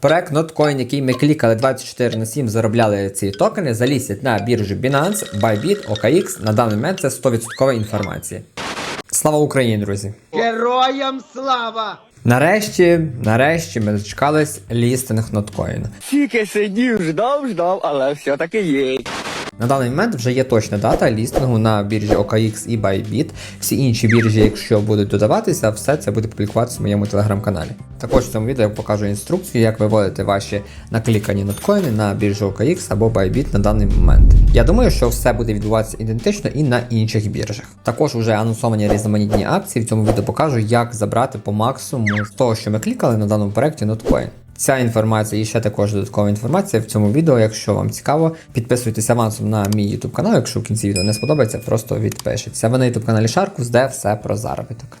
Проект Notcoin, який ми клікали 24 на 7, заробляли ці токени, залізять на біржу Binance, Bybit, OKX. На даний момент це 100% інформація. Слава Україні, друзі! Героям слава! Нарешті, нарешті ми дочекались лістинг Notcoin. Тільки сидів, ждав, ждав, але все-таки є. На даний момент вже є точна дата лістингу на біржі OKX і Bybit. Всі інші біржі, якщо будуть додаватися, все це буде публікуватися в моєму телеграм-каналі. Також в цьому відео я покажу інструкцію, як виводити ваші наклікані ноткоїни на біржу OKX або Bybit на даний момент. Я думаю, що все буде відбуватися ідентично і на інших біржах. Також вже анонсовані різноманітні акції. В цьому відео покажу, як забрати по максимуму з того, що ми клікали на даному проєкті ноткоін. Ця інформація і ще також додаткова інформація в цьому відео. Якщо вам цікаво, підписуйтесь авансом на мій YouTube канал. Якщо в кінці відео не сподобається, просто відпишіться. Ви на YouTube каналі Шаркус, де все про заробіток.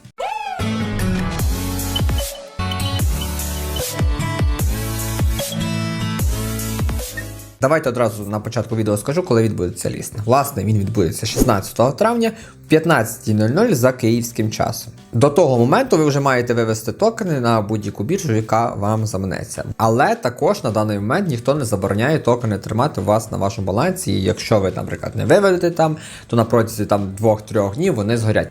Давайте одразу на початку відео скажу, коли відбудеться лістинг. Власне, він відбудеться 16 травня в 15.00 за київським часом. До того моменту ви вже маєте вивести токени на будь-яку біржу, яка вам заманеться. Але також на даний момент ніхто не забороняє токени тримати у вас на вашому балансі. І якщо ви, наприклад, не виведете там, то на протязі там 2-3 днів вони згорять.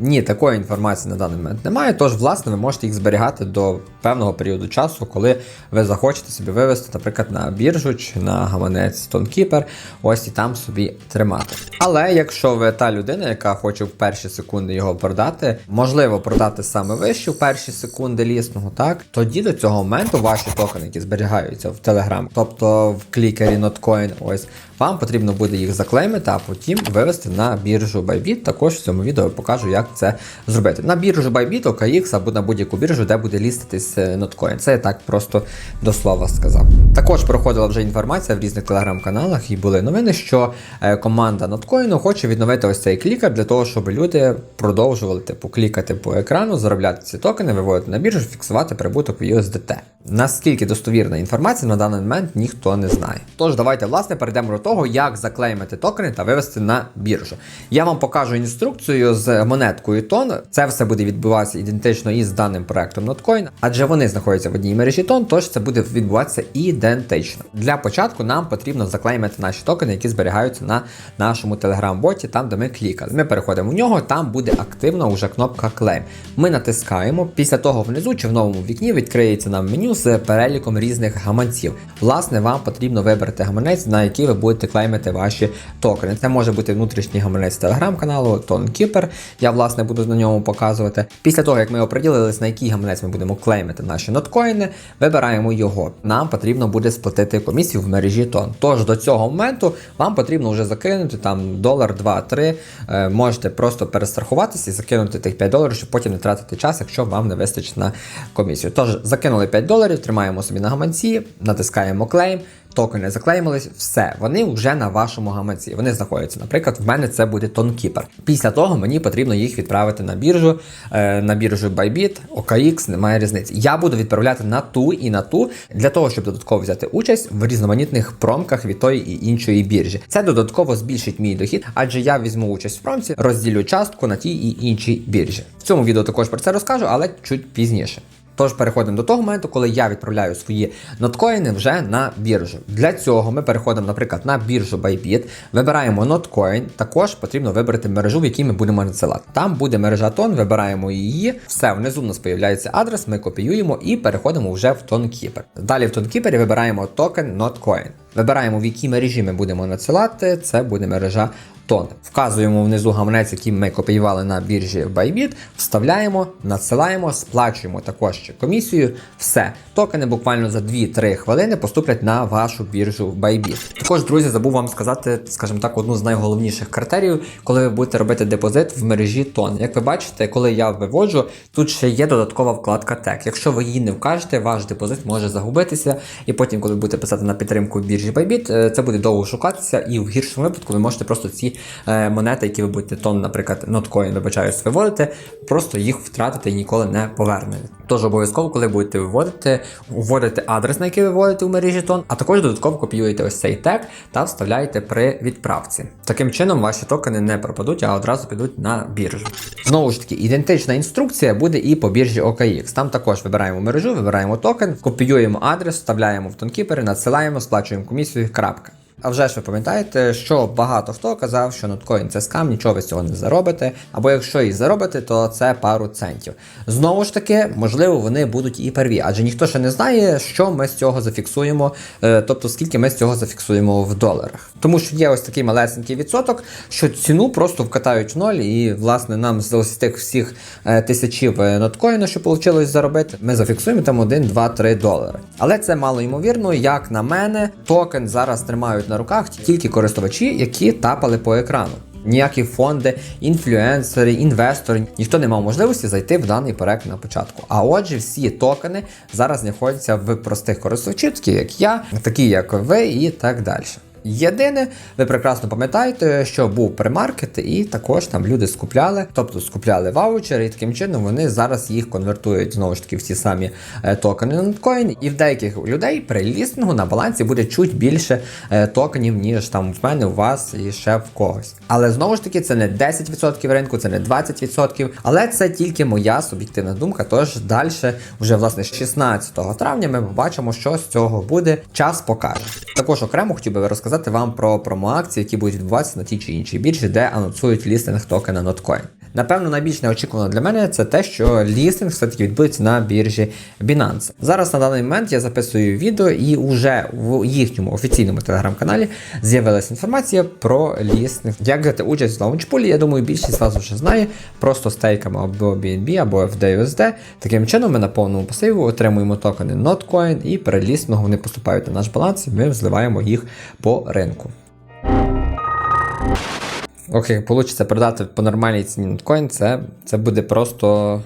Ні, такої інформації на даний момент немає. Тож, власне, ви можете їх зберігати до певного періоду часу, коли ви захочете собі вивести, наприклад, на біржу чи на гаманець TonKeeper, ось і там собі тримати. Але якщо ви та людина, яка хоче в перші секунди його продати, можливо продати саме вище в перші секунди лісного, так тоді до цього моменту ваші токени, які зберігаються в Telegram, тобто в клікері Notcoin, ось вам потрібно буде їх заклеймити, а потім вивести на біржу Bybit. Також в цьому відео я покажу, як це зробити. На біржу Bybit, OKX або на будь-яку біржу, де буде ліститись е, Notcoin. Це я так просто до слова сказав. Також проходила вже інформація в різних телеграм-каналах і були новини, що е, команда Notcoin хоче відновити ось цей клікер для того, щоб люди продовжували типу клікати по екрану, заробляти ці токени, виводити на біржу, фіксувати прибуток в USDT. Наскільки достовірна інформація на даний момент ніхто не знає. Тож давайте власне перейдемо до того, як заклеймити токени та вивести на біржу. Я вам покажу інструкцію з монеткою тон. Це все буде відбуватися ідентично із даним проектом Notcoin, адже вони знаходяться в одній мережі тон, тож це буде відбуватися ідентично. Для початку нам потрібно заклеймити наші токени, які зберігаються на нашому телеграм-боті, там де ми клікали. Ми переходимо в нього, там буде активна вже кнопка Claim. Ми натискаємо. Після того внизу чи в новому вікні відкриється нам меню з переліком різних гаманців. Власне, вам потрібно вибрати гаманець, на який ви будете клеймити ваші токени. Це може бути внутрішній гаманець телеграм-каналу TonKeeper. Я власне буду на ньому показувати. Після того, як ми оприділились, на який гаманець ми будемо клеймити наші ноткоїни, вибираємо його. Нам потрібно буде сплатити комісію в мережі тон. Тож до цього моменту вам потрібно вже закинути там долар, два, три. Е, можете просто перестрахуватися і закинути тих 5 доларів, щоб потім не тратити час, якщо вам не вистачить на комісію. Тож закинули 5 доларів, тримаємо собі на гаманці, натискаємо клейм. Токени заклеймились, все, вони вже на вашому гаманці. Вони знаходяться. Наприклад, в мене це буде TonKeeper. Після того мені потрібно їх відправити на біржу, е, на біржу Bybit, OKX, немає різниці. Я буду відправляти на ту і на ту для того, щоб додатково взяти участь в різноманітних промках від тої і іншої біржі. Це додатково збільшить мій дохід, адже я візьму участь в промці, розділю частку на тій і іншій біржі. В цьому відео також про це розкажу, але чуть пізніше. Тож переходимо до того моменту, коли я відправляю свої ноткоїни вже на біржу. Для цього ми переходимо, наприклад, на біржу Bybit, вибираємо ноткоін. Також потрібно вибрати мережу, в якій ми будемо надсилати. Там буде мережа тон, вибираємо її. Все, внизу у нас з'являється адрес, ми копіюємо і переходимо вже в TonKeeper. Далі в TonKeeper вибираємо токен Notcoin. Вибираємо, в якій мережі ми будемо надсилати. Це буде мережа тон. Вказуємо внизу гаманець, який ми копіювали на біржі Bybit, вставляємо, надсилаємо, сплачуємо також ще комісію. Все. Токени буквально за 2-3 хвилини поступлять на вашу біржу Bybit. Також, друзі, забув вам сказати, скажімо так, одну з найголовніших критеріїв, коли ви будете робити депозит в мережі тон. Як ви бачите, коли я виводжу, тут ще є додаткова вкладка TEC. Якщо ви її не вкажете, ваш депозит може загубитися, і потім, коли ви будете писати на підтримку біржі Bybit, е, це буде довго шукатися, і в гіршому випадку ви можете просто ці монети, які ви будете тон, наприклад, ноткоін, вибачаюсь, виводити, просто їх втратите і ніколи не повернете. Тож обов'язково, коли будете виводити, вводите адрес, на який ви вводите у мережі тон, а також додатково копіюєте ось цей тег та вставляєте при відправці. Таким чином ваші токени не пропадуть, а одразу підуть на біржу. Знову ж таки, ідентична інструкція буде і по біржі OKX. Там також вибираємо мережу, вибираємо токен, копіюємо адрес, вставляємо в тонкіпери, надсилаємо, сплачуємо комісію. Крапка. А вже ж ви пам'ятаєте, що багато хто казав, що ноткоін це скам, нічого ви з цього не заробите. Або якщо і заробите, то це пару центів. Знову ж таки, можливо, вони будуть і перві, адже ніхто ще не знає, що ми з цього зафіксуємо, е, тобто скільки ми з цього зафіксуємо в доларах. Тому що є ось такий малесенький відсоток, що ціну просто вкатають в ноль, і власне нам з ось тих всіх е, тисячів е, ноткоїну, що вийшло заробити, ми зафіксуємо там 1, 2, 3 долари. Але це мало ймовірно, як на мене, токен зараз тримають на руках тільки користувачі, які тапали по екрану. Ніякі фонди, інфлюенсери, інвестори, ніхто не мав можливості зайти в даний проект на початку. А отже, всі токени зараз знаходяться в простих користувачів, такі як я, такі як ви, і так далі. Єдине, ви прекрасно пам'ятаєте, що був премаркет, і також там люди скупляли, тобто скупляли ваучери, і таким чином вони зараз їх конвертують знову ж таки в ті самі е, токени на ноткоін. І в деяких людей при лістингу на балансі буде чуть більше е, токенів, ніж там в мене, у вас і ще в когось. Але знову ж таки, це не 10% ринку, це не 20%, але це тільки моя суб'єктивна думка. Тож далі, вже власне 16 травня, ми побачимо, що з цього буде. Час покаже. Також окремо хотів би розказати вам про промоакції, які будуть відбуватися на тій чи іншій біржі, де анонсують лістинг токена Notcoin. Напевно, найбільш неочікувано для мене це те, що лістинг все-таки відбудеться на біржі Binance. Зараз на даний момент я записую відео, і вже в їхньому офіційному телеграм-каналі з'явилася інформація про лістинг. Як взяти участь в лаунчпулі, я думаю, більшість з вас вже знає. Просто стейками або BNB, або FDUSD. Таким чином ми на повному пасиву отримуємо токени Notcoin і при лістингу вони поступають на наш баланс, і ми зливаємо їх по ринку. Окей, вийде продати по нормальній ціні ноткоін, це, це буде просто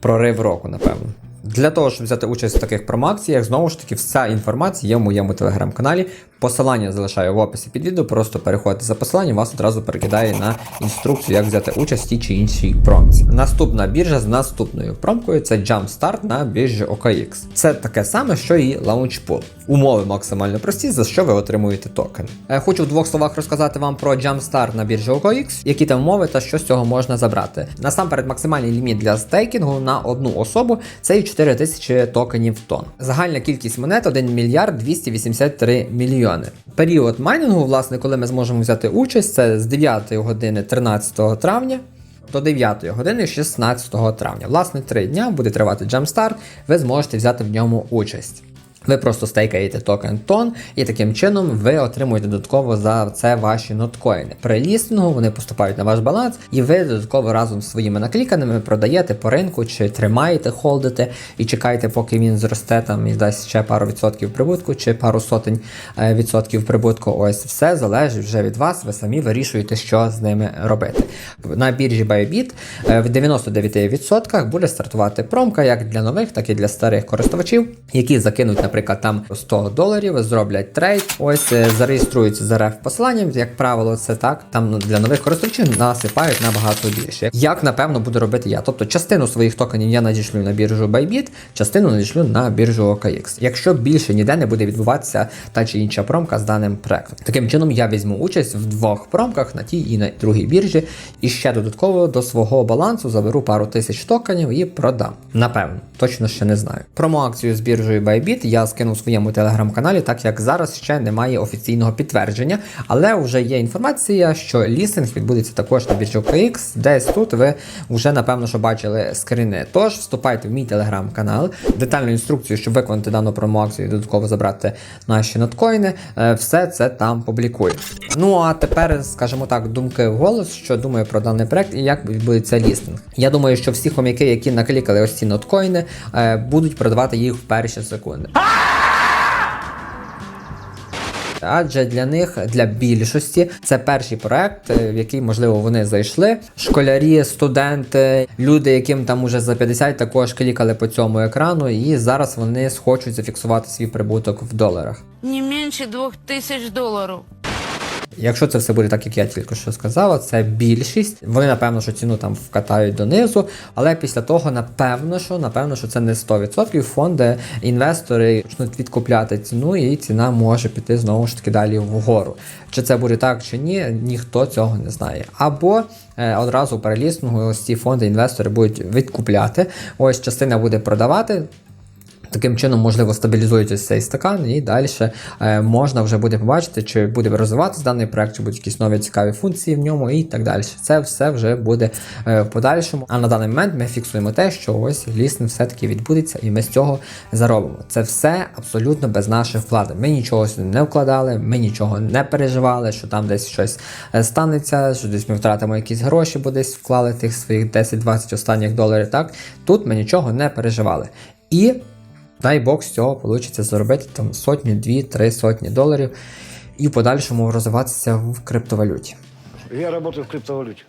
прорив року, напевно. Для того, щоб взяти участь в таких промоакціях, знову ж таки, вся інформація є в моєму телеграм-каналі. Посилання залишаю в описі під відео, просто переходьте за посиланням, вас одразу перекидає на інструкцію, як взяти участь в тій чи іншій промці. Наступна біржа з наступною промкою це Jumpstart на біржі OKX. Це таке саме, що і Launchpool. Умови максимально прості, за що ви отримуєте токен. Е, Хочу в двох словах розказати вам про Jumpstart на біржі OKX, які там умови та що з цього можна забрати. Насамперед, максимальний ліміт для стейкінгу на одну особу це і 4000 токенів тон. Загальна кількість монет 1 мільярд 283 мільйони. Період майнінгу, власне, коли ми зможемо взяти участь, це з 9 години 13 травня. До 9 години 16 травня. Власне, 3 дня буде тривати джемстарт, ви зможете взяти в ньому участь. Ви просто стейкаєте токен тон, і таким чином ви отримуєте додатково за це ваші ноткоїни. При лістингу вони поступають на ваш баланс, і ви додатково разом з своїми накліканими продаєте по ринку, чи тримаєте, холдите і чекаєте, поки він зросте там і дасть ще пару відсотків прибутку, чи пару сотень е, відсотків прибутку. Ось все залежить вже від вас. Ви самі вирішуєте, що з ними робити. На біржі Bybit е, в 99% буде стартувати промка як для нових, так і для старих користувачів, які закинуть, наприклад, там 100 доларів, зроблять трейд. Ось е, зареєструються за реф посиланням. Як правило, це так. Там ну, для нових користувачів насипають набагато більше. Як напевно буду робити я. Тобто частину своїх токенів я надішлю на біржу Bybit, частину надішлю на біржу OKX. Якщо більше ніде не буде відбуватися та чи інша промка з даним проектом. Таким чином я візьму участь в двох промках на тій і на другій біржі, і ще додатково до свого балансу заберу пару тисяч токенів і продам. Напевно, точно ще не знаю. Промоакцію з біржею Bybit я скину в своєму телеграм-каналі, так як зараз ще немає офіційного підтвердження, але вже є інформація, що лістинг відбудеться також на біржі OKX. Десь тут ви вже напевно що бачили скрини. Тож вступайте в мій телеграм-канал, детальну інструкцію, щоб виконати дану промоакцію і додатково забрати наші ноткоїни. е, Все це там публікую. Ну а тепер, скажімо так, думки в голос, що думаю про даний проект і як відбудеться лістинг. Я думаю, що всі хомяки, які наклікали ось ці ноткоїни, е, будуть продавати їх в перші секунди. Адже для них, для більшості, це перший проект, е, в який, можливо, вони зайшли. Школярі, студенти, люди, яким там уже за 50 також клікали по цьому екрану, і зараз вони схочуть зафіксувати свій прибуток в доларах. Не менше двох тисяч долларов. Якщо це все буде так, як я тільки що сказав, це більшість. Вони напевно, що ціну там вкатають донизу, але після того, напевно, що напевно, що це не 100%. Фонди, інвестори почнуть відкупляти ціну, і ціна може піти знову ж таки далі вгору. Чи це буде так, чи ні, ніхто цього не знає. Або е, одразу переліснугу ось ці фонди інвестори будуть відкупляти. Ось частина буде продавати. Таким чином, можливо, стабілізується цей стакан, і далі е, можна вже буде побачити, чи буде розвиватися даний проект, чи будуть якісь нові цікаві функції в ньому, і так далі. Це все вже буде е, в подальшому. А на даний момент ми фіксуємо те, що ось лістинг все-таки відбудеться, і ми з цього заробимо. Це все абсолютно без нашої вклади. Ми нічого сюди не вкладали, ми нічого не переживали, що там десь щось е, станеться, що десь ми втратимо якісь гроші, бо десь вклали тих своїх 10-20 останніх доларів. Так тут ми нічого не переживали. І дай Бог з цього вийде заробити там сотню, дві, три сотні доларів і в подальшому розвиватися в криптовалюті. Я працюю в криптовалюте.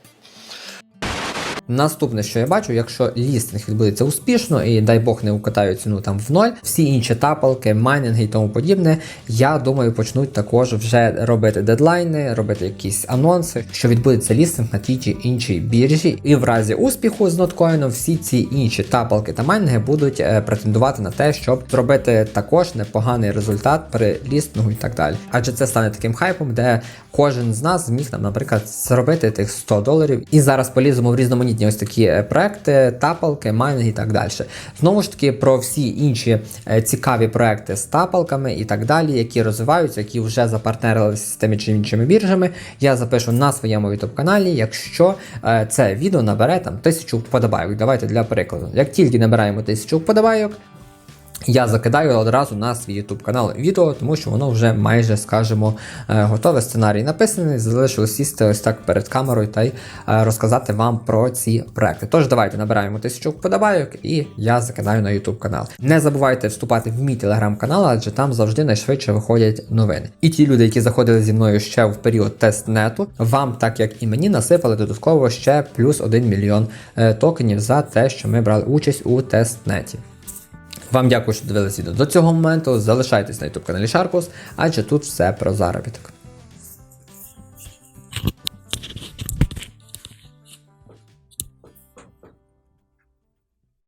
Наступне, що я бачу, якщо лістинг відбудеться успішно і дай Бог не укатають ціну там в ноль, всі інші тапалки, майнинги і тому подібне, я думаю, почнуть також вже робити дедлайни, робити якісь анонси, що відбудеться лістинг на тій чи іншій біржі. І в разі успіху з ноткоїном всі ці інші тапалки та майнинги будуть е, претендувати на те, щоб зробити також непоганий результат при лістингу і так далі. Адже це стане таким хайпом, де кожен з нас зміг наприклад, заробити тих 100 доларів. І зараз поліземо в різноманітні ось такі е, проекти, тапалки, майнинги і так далі. Знову ж таки, про всі інші е, цікаві проекти з тапалками і так далі, які розвиваються, які вже запартнерилися з тими чи іншими біржами. Я запишу на своєму youtube каналі, якщо е, це відео набере там тисячу вподобайок. Давайте для прикладу. Як тільки набираємо тисячу вподобайок, я закидаю одразу на свій YouTube канал відео, тому що воно вже майже, скажімо, е, готове. Сценарій написаний. Залишилось сісти ось так перед камерою та й е, розказати вам про ці проекти. Тож давайте набираємо тисячу вподобайок і я закидаю на YouTube канал. Не забувайте вступати в мій телеграм-канал, адже там завжди найшвидше виходять новини. І ті люди, які заходили зі мною ще в період тестнету, вам, так як і мені, насипали додатково ще плюс 1 мільйон е, токенів за те, що ми брали участь у тестнеті. Вам дякую, що дивилися до цього моменту. Залишайтесь на YouTube каналі Sharkus, адже тут все про заробіток.